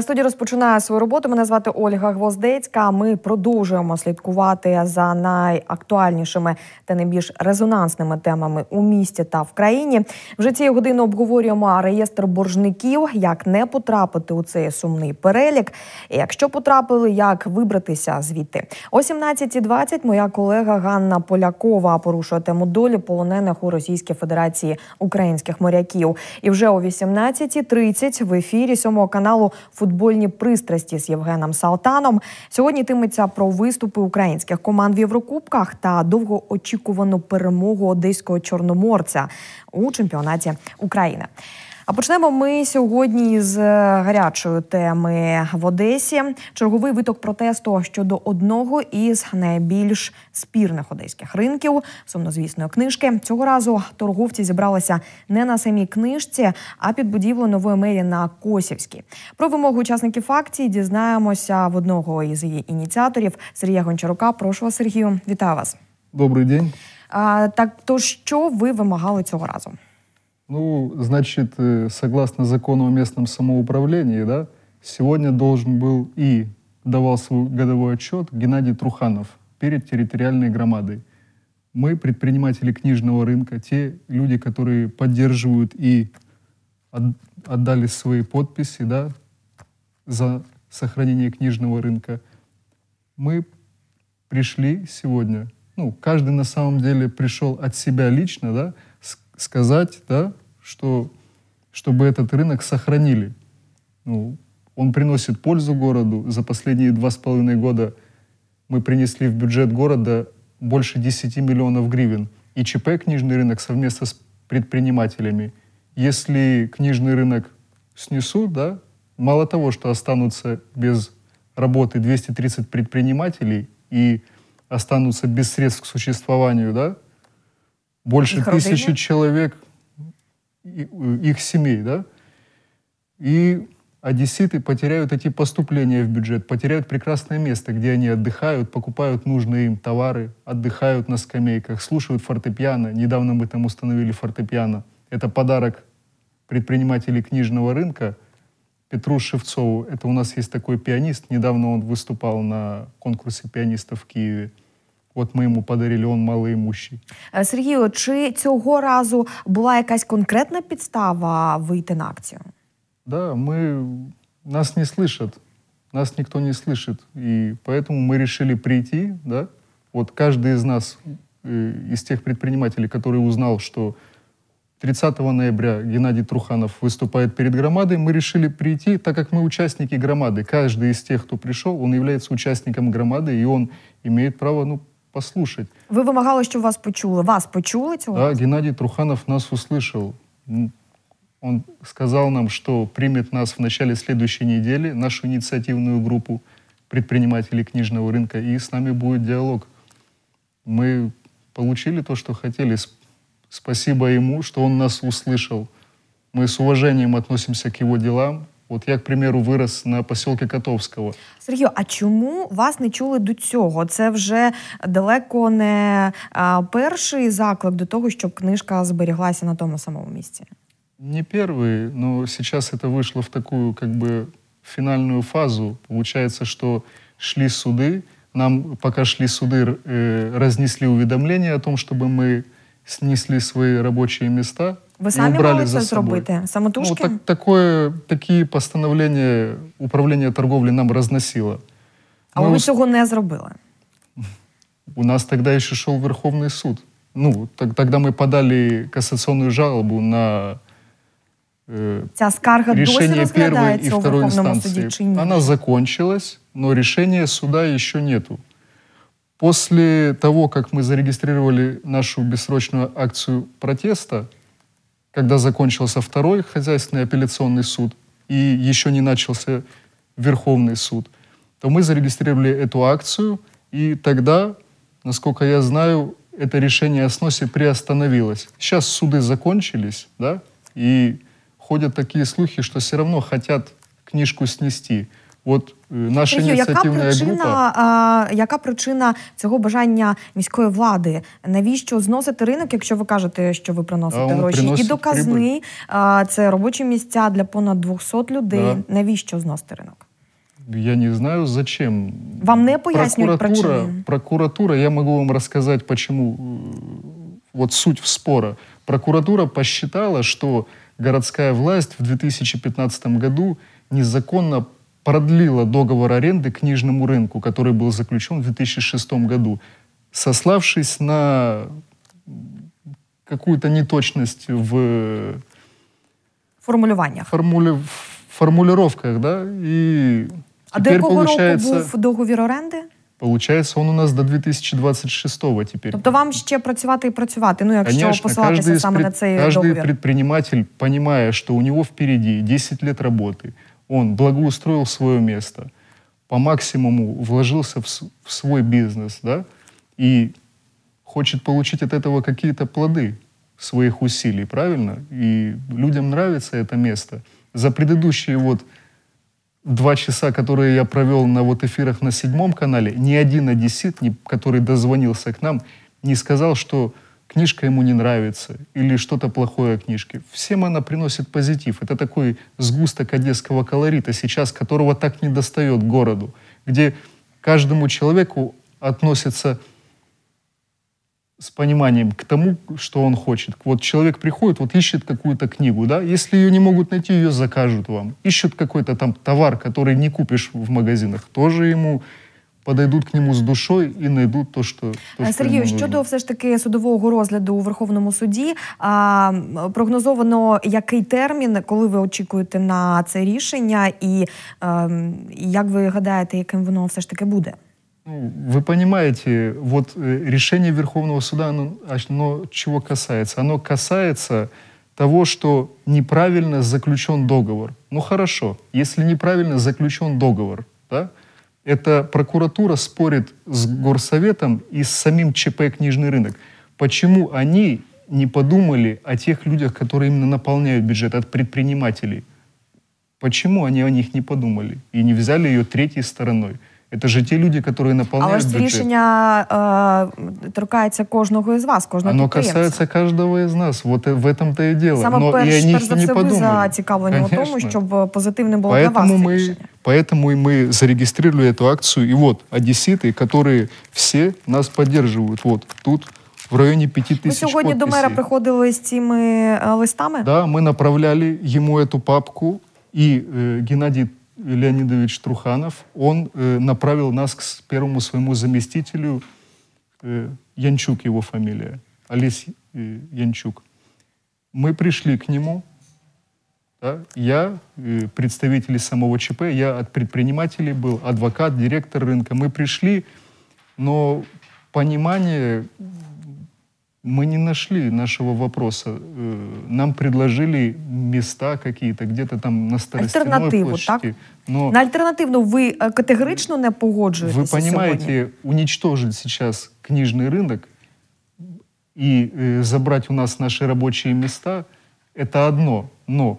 Студія розпочинає свою роботу. Мене звати Ольга Гвоздецька. Ми продовжуємо слідкувати за найактуальнішими та найбільш резонансними темами у місті та в країні. Вже цієї години обговорюємо реєстр боржників, як не потрапити у цей сумний перелік. І Якщо потрапили, як вибратися звідти о 17.20 Моя колега Ганна Полякова порушує тему долі полонених у Російській Федерації українських моряків. І вже о 18.30 в ефірі сьомого каналу футбольні пристрасті з Євгеном Салтаном. Сьогодні тиметься про виступи українських команд в Єврокубках та довгоочікувану перемогу одеського чорноморця у чемпіонаті України. А почнемо ми сьогодні з гарячої теми в Одесі. Черговий виток протесту щодо одного із найбільш спірних одеських ринків сумнозвісної книжки. Цього разу торговці зібралися не на самій книжці, а під будівлю нової мерії на Косівській. Про вимогу учасників акції дізнаємося в одного із її ініціаторів Сергія Гончарука. Прошу вас, Сергію, вітаю вас. Добрий день. А, Так, то що ви вимагали цього разу? Ну, значит, э, согласно закону о местном самоуправлении, да, сегодня должен был и давал свой годовой отчет Геннадий Труханов перед территориальной громадой. Мы, предприниматели книжного рынка, те люди, которые поддерживают и отдали свои подписи да, за сохранение книжного рынка, мы пришли сегодня, ну, каждый на самом деле пришел от себя лично, да, сказать, да, что, чтобы этот рынок сохранили. Ну, он приносит пользу городу. За последние два с половиной года мы принесли в бюджет города больше 10 миллионов гривен. И ЧП «Книжный рынок» совместно с предпринимателями. Если книжный рынок снесут, да, мало того, что останутся без работы 230 предпринимателей и останутся без средств к существованию, да, больше их тысячи человек, их семей, да, и одесситы потеряют эти поступления в бюджет, потеряют прекрасное место, где они отдыхают, покупают нужные им товары, отдыхают на скамейках, слушают фортепиано. Недавно мы там установили фортепиано. Это подарок предпринимателей книжного рынка Петру Шевцову. Это у нас есть такой пианист. Недавно он выступал на конкурсе пианистов в Киеве. От ми йому подарили, он малоімущий. Е, Сергію, чи цього разу була якась конкретна підстава вийти на акцію? Да, мы, нас не слышат, нас никто не слышит, и поэтому мы решили прийти, да, вот каждый из нас, э, из тех предпринимателей, который узнал, что 30 ноября Геннадий Труханов выступает перед громадой, мы решили прийти, так как мы участники громады. Каждый из тех, кто пришел, он является участником громады, и он имеет право ну, послушать. Ви вимагали, щоб вас почули. Вас почули цього? Да, Геннадий Труханов нас услышал. Он сказал нам, что примет нас в начале следующей недели, нашу инициативную группу предпринимателей книжного рынка, и с нами будет диалог. Мы получили то, что хотели. Спасибо ему, что он нас услышал. Мы с уважением относимся к его делам, От я, к примеру, вирос на посілки Котовського. Сергію, а чому вас не чули до цього? Це вже далеко не а, перший заклик до того, щоб книжка зберіглася на тому самому місці? Не первый, но сейчас это вышло в такую как бы финальную фазу. Получается, что шли суды, нам пока шли суды, э, разнесли уведомление о том, чтобы мы снесли свои рабочие места, Ви самі мали це зробити? Самотужки? Ну, так, такое, такі постановлення управління торговлі нам розносило. А Ми ви ус... цього не зробили? У нас тогда еще шел Верховный суд. Ну, так, тогда мы подали кассационную жалобу на э, Ця скарга решение досі первой и второй инстанции. Суді, Она закончилась, но решения суда еще нету. После того, как мы зарегистрировали нашу бессрочную акцию протеста, когда закончился второй хозяйственный апелляционный суд и еще не начался Верховный суд, то мы зарегистрировали эту акцию, и тогда, насколько я знаю, это решение о сносе приостановилось. Сейчас суды закончились, да, и ходят такие слухи, что все равно хотят книжку снести. Вот э, наша Сергію, яка причина, группа... а, яка причина цього бажання міської влади? Навіщо зносити ринок, якщо ви кажете, що ви приносите А гроші? І доказний а, це робочі місця для понад 200 людей. Да. Навіщо зносити ринок? Я не знаю, зачем. Вам не пояснюють прокуратура, причини? прокуратура, я могу вам рассказать, почему. э, Вот суть в спора. Прокуратура посчитала, что городская власть в 2015 году незаконно продлила договор аренды книжному рынку, который был заключен в 2006 году, сославшись на какую-то неточность в В формулюваннях. формуле, в формулировках, да, и А до теперь якого получается, року був договір оренди? получается, он у нас до 2026 теперь. Тобто вам ще працювати і працювати, ну якщо Конечно, посилатися каждый, из саме пред- на цей каждый договір. предприниматель, понимая, что у него впереди 10 лет работы, он благоустроил свое место, по максимуму вложился в, в свой бизнес, да, и хочет получить от этого какие-то плоды своих усилий, правильно? И людям нравится это место. За предыдущие вот два часа, которые я провел на вот эфирах на седьмом канале, ни один одессит, который дозвонился к нам, не сказал, что книжка ему не нравится или что-то плохое о книжке. Всем она приносит позитив. Это такой сгусток одесского колорита сейчас, которого так не достает городу, где каждому человеку относятся с пониманием к тому, что он хочет. Вот человек приходит, вот ищет какую-то книгу, да, если ее не могут найти, ее закажут вам. Ищут какой-то там товар, который не купишь в магазинах, тоже ему подойдут к нему с душой и найдут то, что, то, Е, Сергію, нужно. щодо все ж таки судового розгляду у Верховному суді, а, прогнозовано який термін, коли ви очікуєте на це рішення, і ем, і як ви гадаєте, яким воно все ж таки буде? Ну, Вы понимаете, вот э, решение Верховного суда, оно, оно чего касается? Оно касается того, что неправильно заключен договор. Ну хорошо, если неправильно заключен договор, да, это прокуратура спорит с горсоветом и с самим ЧП «Книжный рынок». Почему они не подумали о тех людях, которые именно наполняют бюджет, от предпринимателей? Почему они о них не подумали и не взяли ее третьей стороной? Это же те люди, которые Але наполняют ж це бюджет. рішення е, торкається кожного із вас, кожного Оно підприємця. касается каждого из нас. Вот э, в этом-то и дело. Саме Но и перш, они перш их за не все ви подумали. зацікавлені у тому, Конечно. щоб позитивним було для вас Поэтому це мы, рішення. поэтому и мы зарегистрировали эту акцию. И вот одесситы, которые все нас поддерживают. Вот тут в районе 5000 Ви сьогодні до мера подписей. приходили з цими е, листами? Да, мы направляли ему эту папку, и э, Геннадий Леонидович Труханов, он э, направил нас к первому своему заместителю, э, Янчук его фамилия, Олесь э, Янчук. Мы пришли к нему, да, я, э, представители самого ЧП, я от предпринимателей был, адвокат, директор рынка. Мы пришли, но понимание мы не нашли нашего вопроса. Э, Нам предложили места какие-то, где-то там на Старостиной Альтернативу, площади. так? Но На альтернативну ви е, категорично не погоджуєтеся вы понимаете, сьогодні? уничтожить сейчас книжный рынок и э, забрать у нас наши рабочие места, это одно. Но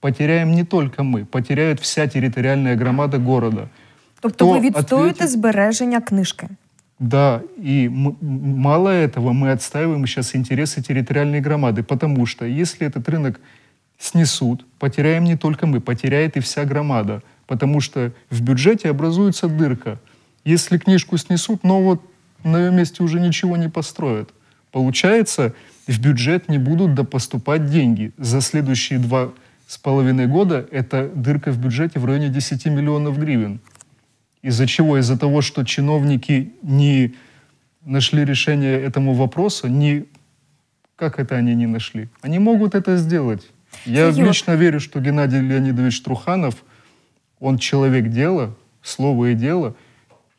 потеряем не только мы, потеряет вся территориальная громада города. Тобто ви Хто відстоюєте ответить? збереження книжки. Да, и мало этого, мы отстаиваем сейчас интересы территориальной громады, потому что если этот рынок снесут, потеряем не только мы, потеряет и вся громада, потому что в бюджете образуется дырка. Если книжку снесут, но вот на ее месте уже ничего не построят. Получается, в бюджет не будут допоступать деньги. За следующие два с половиной года эта дырка в бюджете в районе 10 миллионов гривен. Из-за чего? Из-за того, что чиновники не нашли решение этому вопросу, не... Как это они не нашли? Они могут это сделать. Я вот- лично верю, что Геннадий Леонидович Труханов, он человек дела, слово и дело.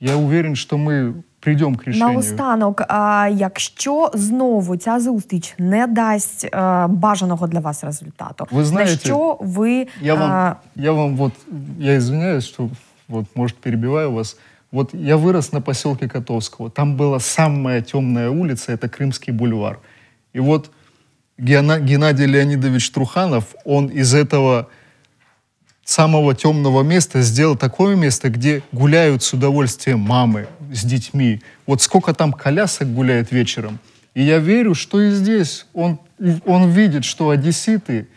Я уверен, что мы придем к решению. Наостанок, а якщо знову ця зустріч не дасть е, бажаного для вас результату, Ви знаєте, на що ви Я вам, е, я вам вот, я извиняюсь, что вот, может, перебиваю вас. Вот я вырос на поселке Котовского. Там была самая темная улица, это Крымский бульвар. И вот Геннадий Леонидович Труханов, он из этого самого темного места сделал такое место, где гуляют с удовольствием мамы с детьми. Вот сколько там колясок гуляет вечером. И я верю, что и здесь он, он видит, что одесситы,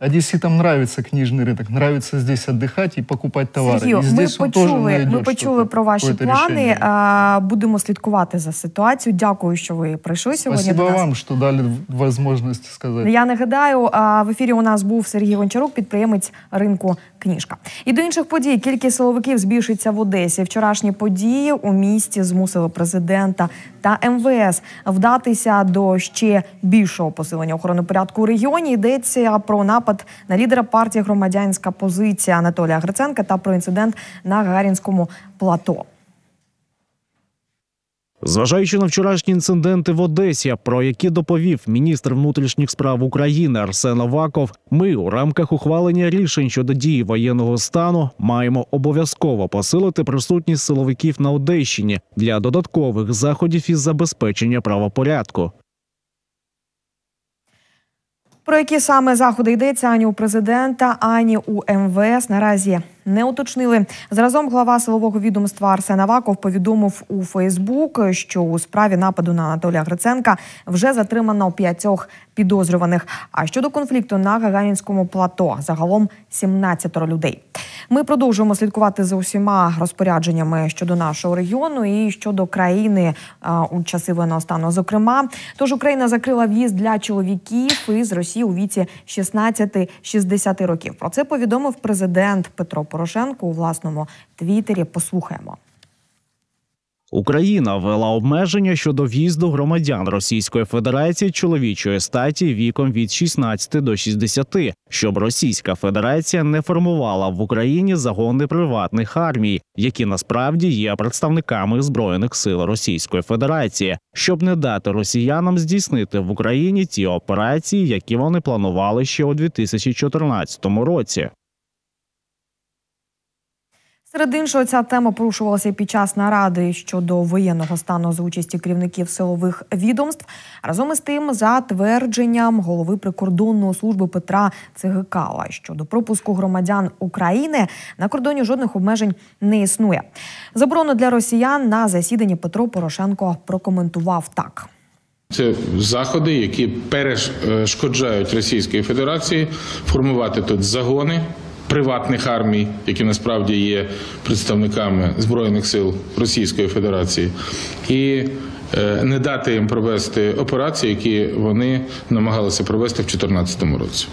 одесситам нравится книжный рынок, нравится здесь отдыхать и покупать товары. Сергію, и ми здесь он тоже почули, найдет ми почули что-то, про ваші какое-то плани. решение. А, будемо слідкувати за ситуацією. Дякую, що ви прийшли сьогодні Спасибо до нас. вам, что дали возможность сказать. Я нагадаю, а, в ефірі у нас був Сергій Гончарук, підприємець ринку книжка. І до інших подій кількість силовиків збільшиться в Одесі. Вчорашні події у місті змусили президента та МВС вдатися до ще більшого посилення охорони порядку у регіоні. Йдеться про напад на лідера партії громадянська позиція Анатолія Гриценка та про інцидент на Гагарінському плато. Зважаючи на вчорашні інциденти в Одесі, про які доповів міністр внутрішніх справ України Арсен Аваков, ми у рамках ухвалення рішень щодо дії воєнного стану маємо обов'язково посилити присутність силовиків на Одещині для додаткових заходів із забезпечення правопорядку. Про які саме заходи йдеться ані у президента, ані у МВС наразі не уточнили. Зразом глава силового відомства Арсен Аваков повідомив у Фейсбук, що у справі нападу на Анатолія Гриценка вже затримано п'ятьох підозрюваних. А щодо конфлікту на Гагарінському плато загалом 17 людей. Ми продовжуємо слідкувати за усіма розпорядженнями щодо нашого регіону і щодо країни а, у часи воєнного. Зокрема, тож Україна закрила в'їзд для чоловіків із Росії у віці 16-60 років. Про це повідомив президент Петро Порошенко у власному твіттері. Послухаємо. Україна ввела обмеження щодо в'їзду громадян Російської Федерації чоловічої статі віком від 16 до 60, щоб Російська Федерація не формувала в Україні загони приватних армій, які насправді є представниками збройних сил Російської Федерації, щоб не дати росіянам здійснити в Україні ті операції, які вони планували ще у 2014 році. Серед іншого, ця тема порушувалася під час наради щодо воєнного стану за участі керівників силових відомств. Разом із тим, за твердженням голови прикордонної служби Петра Цигикала щодо пропуску громадян України на кордоні жодних обмежень не існує. Заборону для росіян на засіданні Петро Порошенко прокоментував так. Це заходи, які перешкоджають Російській Федерації формувати тут загони приватних армій, які насправді є представниками збройних сил Російської Федерації, і е, не дати їм провести операції, які вони намагалися провести в 2014 році.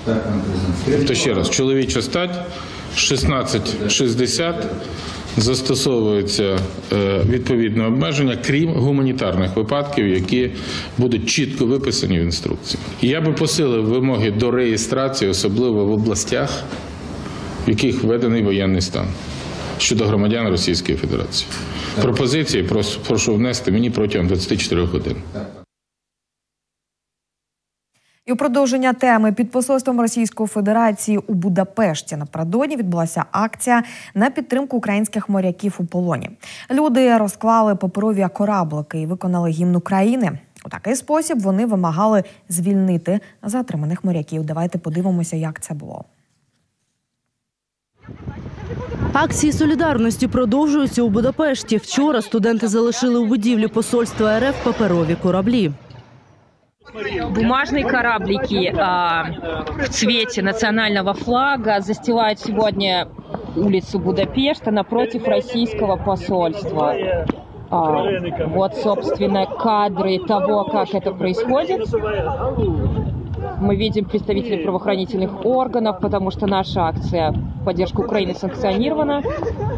То ще раз, чоловіча стать 1660 застосовується е, відповідне обмеження, крім гуманітарних випадків, які будуть чітко виписані в інструкції. Я би посилив вимоги до реєстрації, особливо в областях, в яких введений воєнний стан щодо громадян Російської Федерації. Пропозиції прос- прошу внести мені протягом 24 годин. І у продовження теми під посольством Російської Федерації у Будапешті напередодні відбулася акція на підтримку українських моряків у полоні. Люди розклали паперові кораблики і виконали гімн України. У такий спосіб вони вимагали звільнити затриманих моряків. Давайте подивимося, як це було. Акції солідарності продовжуються у Будапешті. Вчора студенти залишили у будівлі посольства РФ паперові кораблі. Бумажные кораблики а, в цвете национального флага застилают сегодня улицу Будапешта напротив российского посольства. А, вот, собственно, кадры того, как это происходит. Мы видим представителей правоохранительных органов, потому что наша акция в поддержку Украины санкционирована.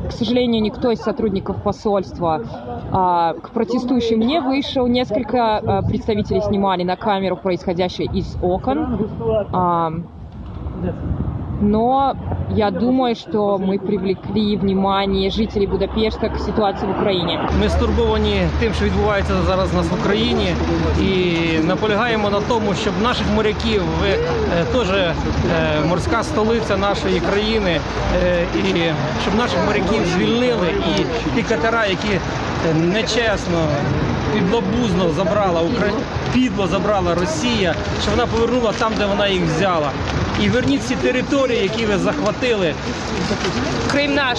К сожалению, никто из сотрудников посольства а, к протестующим не вышел. Несколько а, представителей снимали на камеру происходящее из окон. А, но я думаю, что мы привлекли внимание жителей Будапешта к ситуации в Украине. Ми стурбовані тим, що відбувається зараз у нас в Україні, і наполягаємо на тому, щоб наших моряків е, теж е, морська столиця нашої країни, е, і щоб наших моряків звільнили, і ті катера, які нечесно. Підлобузно забрала Укра... підло забрала Росія, щоб вона повернула там, де вона їх взяла. І верніть ці території, які ви захватили. Крым наш.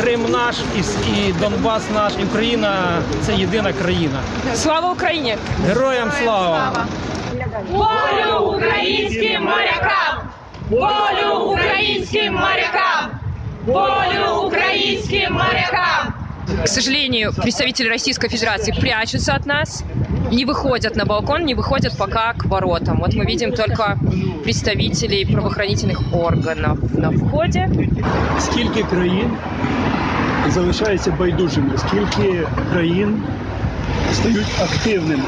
Крим наш і, і Донбас наш, і Україна це єдина країна. Слава Украине! Героям слава! Волю украинским морякам! Волю украинским морякам! Волю украинским морякам! К сожалению, представители Российской Федерации прячутся от нас, не выходят на балкон, не выходят пока к воротам. Вот мы видим только представителей правоохранительных органов на входе. скільки країн залишаються байдужими, скільки країн стають активними,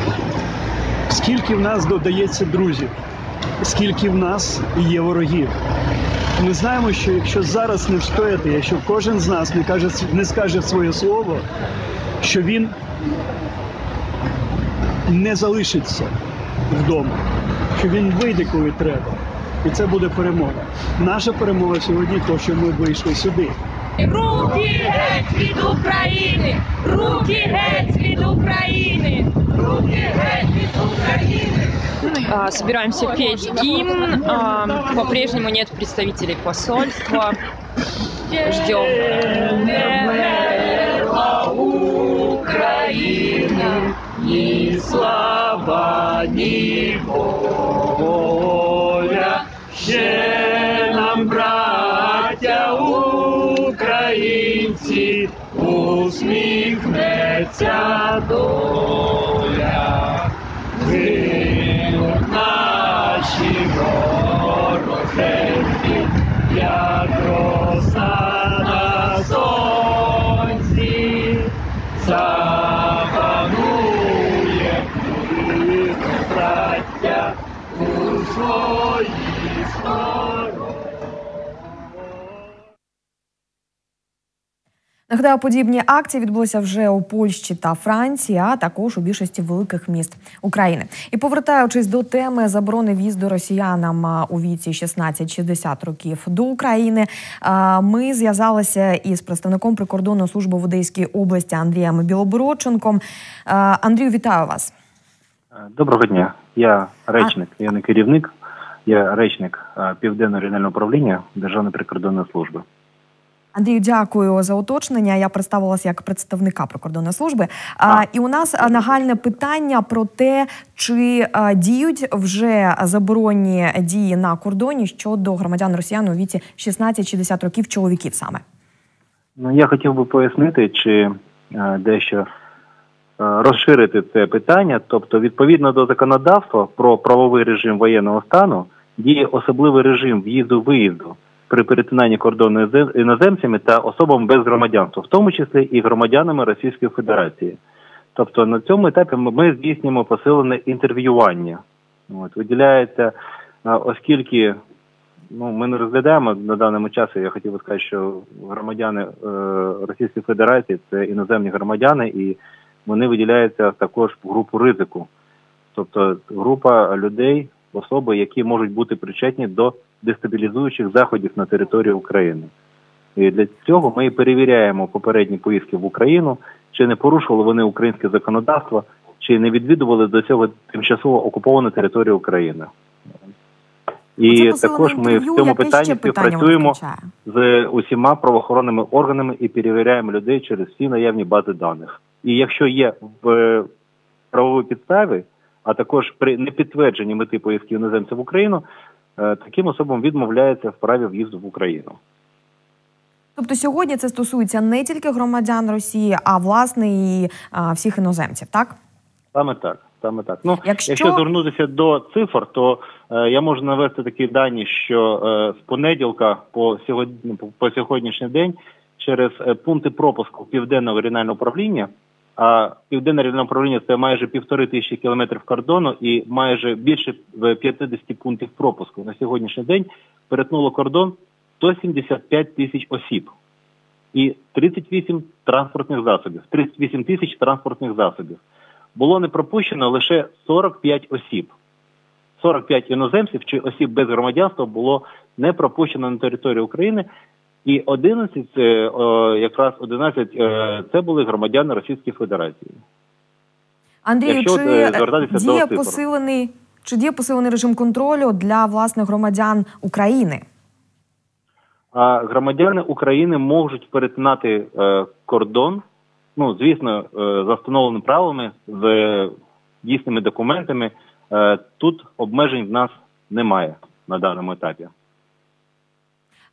скільки в нас додається друзів, скільки в нас є ворогів. Ми знаємо, що якщо зараз не встояти, якщо кожен з нас не каже не скаже своє слово, що він не залишиться вдома, що він вийде, коли треба. І це буде перемога. Наша перемога сьогодні, то що ми вийшли сюди. Руки геть від України! Руки геть від України! Руки геть від України! А, Собираемся петь гимн. А, По-прежнему нет представителей посольства. Ждем. Украина, ни слава, ни воля, ще нам, браття українці, усміхнеться доля. Гинуть наші вороженьки, як роса на сонці, запанує ми, браття, Нагадаю, подібні акції відбулися вже у Польщі та Франції, а також у більшості великих міст України. І повертаючись до теми заборони в'їзду росіянам у віці 16-60 років до України, ми зв'язалися із представником прикордонної служби в Одеській області Андрієм Білобородченком. Андрію, вітаю вас. Доброго дня. Я речник, я не керівник, я речник е, Південного регіонального управління Державної прикордонної служби. Андрію, дякую за уточнення. Я представилася як представника прикордонної служби. А, і у нас нагальне питання про те, чи діють вже заборонні дії на кордоні щодо громадян росіян у віці 16-60 років чоловіків саме. Ну, я хотів би пояснити, чи е, дещо е, розширити це питання. Тобто, відповідно до законодавства про правовий режим воєнного стану, діє особливий режим в'їзду-виїзду при перетинанні кордону з іноземцями та особами без громадянства, в тому числі і громадянами Російської Федерації. Тобто на цьому етапі ми- здійснюємо посилене інтерв'ювання. От, виділяється, е, оскільки ну, ми не розглядаємо на даному часі, я хотів би сказати, що громадяни е, Російської Федерації це іноземні громадяни, і вони виділяються також в групу ризику. Тобто група людей, особи, які можуть бути причетні до дестабілізуючих заходів на території України. І для цього ми перевіряємо попередні поїздки в Україну, чи не порушували вони українське законодавство, чи не відвідували до цього тимчасово окуповану територію України. І також ми в цьому питанні співпрацюємо з усіма правоохоронними органами і перевіряємо людей через всі наявні бази даних. І якщо є в е, правовій підставі, а також при непідтвердженні мети поїздки іноземців в Україну, е, таким особам відмовляється в праві в'їзду в Україну. Тобто сьогодні це стосується не тільки громадян Росії, а власне і а, всіх іноземців, так? Саме так. Саме так. Ну, Якщо- якщо, звернутися до цифр, то е, я можу навести такі дані, що е, з понеділка по сьогодні по, по сьогоднішній день через е, пункти пропуску південного регіонального управління. А південне регіональне управління це майже півтори тисячі кілометрів кордону і майже більше е, 50 пунктів пропуску на сьогоднішній день перетнуло кордон 175 тисяч осіб і 38 транспортних засобів, 38 тисяч транспортних засобів. Було не пропущено лише 45 осіб. 45 іноземців чи осіб без громадянства було не пропущено на територію України, і 11, це, о, якраз 11 е, це були громадяни Російської Федерації. Андрію, Якщо, чи е, звертатися до діє цифр. посилений Чи діє посилений режим контролю для власних громадян України? А громадяни України можуть перетинати е, кордон, ну звісно, е, за встановленими правилами, з е, дійсними документами. Е, тут обмежень в нас немає на даному етапі.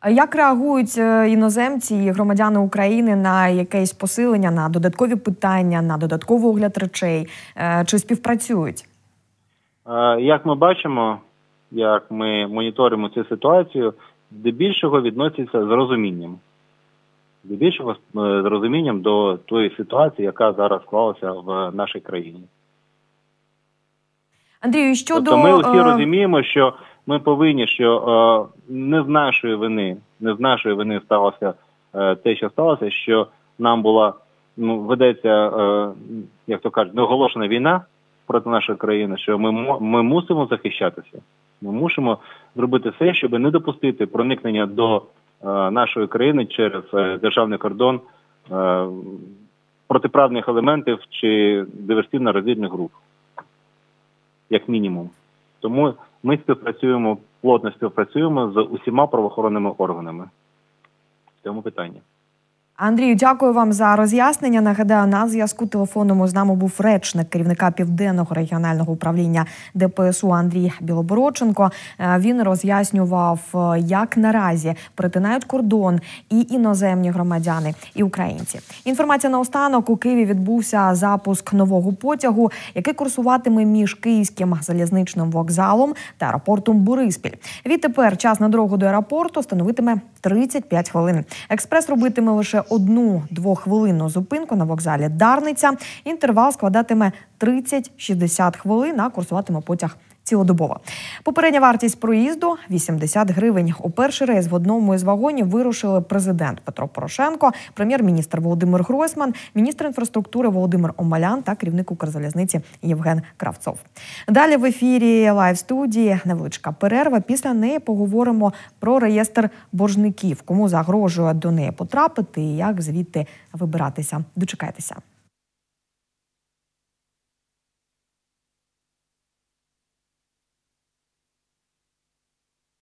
А Як реагують е, іноземці і громадяни України на якесь посилення, на додаткові питання, на додатковий огляд речей? Е, Чи співпрацюють? Е, Як ми бачимо, як ми моніторимо цю ситуацію, здебільшого відносяться з розумінням. Здебільшого з розумінням до тої ситуації, яка зараз склалася в нашій країні. Андрію, щодо Тобто ми усі розуміємо, що ми повинні, що не з нашої вини, не з нашої вини сталося е, те, що сталося, що нам була ну ведеться, е, як то кажуть, неоголошена війна проти нашої країни, що ми ми мусимо захищатися. Ми мусимо зробити все, щоб не допустити проникнення до е, нашої країни через державний кордон протиправних елементів чи диверсивно-розвідних груп, як мінімум. Тому ми співпрацюємо, плотно співпрацюємо з усіма правоохоронними органами в цьому питанні. Андрію, дякую вам за роз'яснення. Нагадаю, на зв'язку телефонному з нами був речник керівника південного регіонального управління ДПСУ Андрій Білобородченко. Е, Він роз'яснював, е, як наразі перетинають кордон і іноземні громадяни, і українці. Інформація наостанок у Києві відбувся запуск нового потягу, який курсуватиме між київським залізничним вокзалом та аеропортом Бориспіль. Відтепер час на дорогу до аеропорту становитиме 35 хвилин. Експрес робитиме лише одну двохвилинну зупинку на вокзалі Дарниця. Інтервал складатиме 30-60 хвилин, а курсуватиме потяг. Цілодобово. Попередня вартість проїзду 80 гривень. У перший рейс в одному із вагонів вирушили президент Петро Порошенко, прем'єр-міністр Володимир Гройсман, міністр інфраструктури Володимир Омалян та керівник Укрзалізниці Євген Кравцов. Далі в ефірі лайв студії невеличка перерва. Після неї поговоримо про реєстр боржників, кому загрожує до неї потрапити і як звідти вибиратися. Дочекайтеся.